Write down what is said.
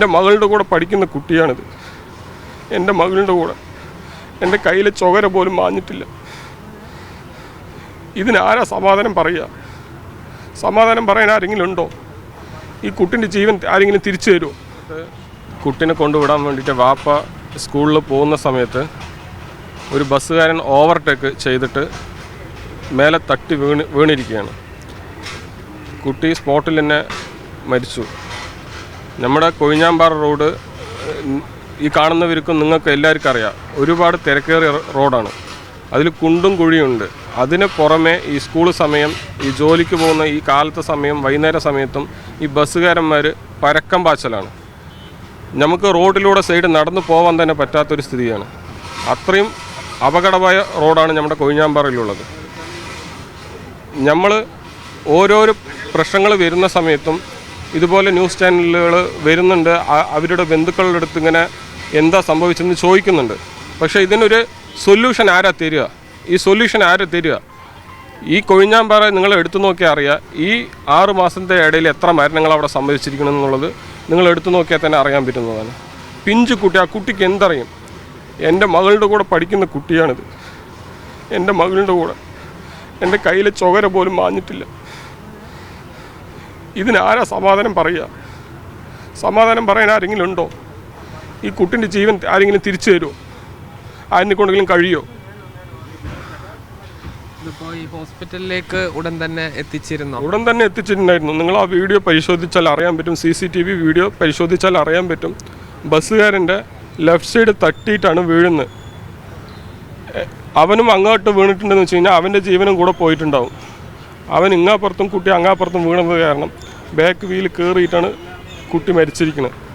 എന്റെ മകളുടെ കൂടെ പഠിക്കുന്ന കുട്ടിയാണിത്. എന്റെ മകളുടെ കൂടെ. എന്റെ കയ്യിലെ ചുകര പോലും മാഞ്ഞിട്ടില്ല. ഇതിനാരാ സമാധാനം പറയുക? സമാധാനം പറയാൻ ആരെങ്കിലും ഉണ്ടോ? ഈ കുട്ടിന്റെ ജീവൻ ആരെങ്കിലും തിരിച്ചു തരുമോ? കുട്ടിനെ കൊണ്ടുവിടാൻ വേണ്ടിയിട്ട് വാപ്പ സ്കൂളിൽ പോകുന്ന സമയത്ത് ഒരു ബസ്സുകാരൻ ഓവർടേക്ക് ചെയ്തിട്ട് മേലെ തട്ടി വീണ് വീണിരിക്കുകയാണ്. കുട്ടി സ്പോട്ടിൽ തന്നെ മരിച്ചു. നമ്മുടെ കൊഴിഞ്ഞാമ്പാറ റോഡ് ഈ കാണുന്നവർക്കും നിങ്ങൾക്ക് എല്ലാവർക്കും അറിയാം. ഒരുപാട് തിരക്കേറിയ റോഡാണ്. അതിൽ കുണ്ടും കുഴിയുണ്ട്. അതിന് പുറമെ ഈ സ്കൂൾ സമയം ഈ ജോലിക്ക് പോകുന്ന ഈ കാലത്തെ സമയം വൈകുന്നേര സമയത്തും ഈ ബസ്സുകാരന്മാർ പരക്കം പാച്ചലാണ്. നമുക്ക് റോഡിലൂടെ സൈഡ് നടന്നു പോകാൻ തന്നെ പറ്റാത്തൊരു സ്ഥിതിയാണ്. അത്രയും അപകടമായ റോഡാണ് നമ്മുടെ കൊഴിഞ്ഞാമ്പാറയിലുള്ളത്. നമ്മൾ ഓരോരോ പ്രശ്നങ്ങൾ വരുന്ന സമയത്തും ഇതുപോലെ ന്യൂസ് ചാനലുകൾ വരുന്നുണ്ട്. അവരുടെ ബന്ധുക്കളുടെ അടുത്ത് ഇങ്ങനെ എന്താ സംഭവിച്ചെന്ന് ചോദിക്കുന്നുണ്ട്. പക്ഷേ ഇതിനൊരു സൊല്യൂഷൻ ആരാ തരിക? ഈ സൊല്യൂഷൻ ആരാ തരിക? ഈ കൊഴിഞ്ഞാമ്പാറ നിങ്ങൾ എടുത്തു നോക്കിയാൽ അറിയാം ഈ ആറു മാസത്തെ ഇടയിൽ എത്ര മരണങ്ങൾ അവിടെ സംഭവിച്ചിരിക്കണം എന്നുള്ളത് നിങ്ങൾ എടുത്തു നോക്കിയാൽ തന്നെ അറിയാൻ പറ്റുന്നതാണ്. പിഞ്ചു കുട്ടി ആ കുട്ടിക്ക് എന്തറിയും? എന്റെ മകളുടെ കൂടെ പഠിക്കുന്ന കുട്ടിയാണിത്. എന്റെ മകളുടെ കൂടെ എന്റെ കയ്യിലെ ചുവര പോലും മാഞ്ഞിട്ടില്ല. ഇതിനാരാ സമാധാനം പറയുക? സമാധാനം പറയാൻ ആരെങ്കിലും ഉണ്ടോ? ഈ കുട്ടിന്റെ ജീവൻ ആരെങ്കിലും തിരിച്ചു തരുമോ? ആരിനെ കൊണ്ടെങ്കിലും കഴിയോ ഇതിപ്പോ ഈ ഹോസ്പിറ്റലിലേക്ക് ഉടൻ തന്നെ എത്തിച്ചിരുന്നു? ഉടൻ തന്നെ എത്തിച്ചിട്ടുണ്ടായിരുന്നു. നിങ്ങൾ ആ വീഡിയോ പരിശോധിച്ചാൽ അറിയാൻ പറ്റും. C C T V video പരിശോധിച്ചാൽ അറിയാൻ പറ്റും. ബസ്സുകാരന്റെ ലെഫ്റ്റ് സൈഡ് തട്ടിയിട്ടാണ് വീഴുന്നത്. അവനും അങ്ങോട്ട് വീണിട്ടുണ്ടെന്ന് വെച്ച് കഴിഞ്ഞാൽ അവന്റെ ജീവനും കൂടെ പോയിട്ടുണ്ടാവും. അവൻ ഇങ്ങാപ്പുറത്തും കുട്ടി അങ്ങാപ്പുറത്തും വീണത് കാരണം ബാക്ക് വീൽ കയറിയിട്ടാണ് കുട്ടി മരിച്ചിരിക്കുന്നത്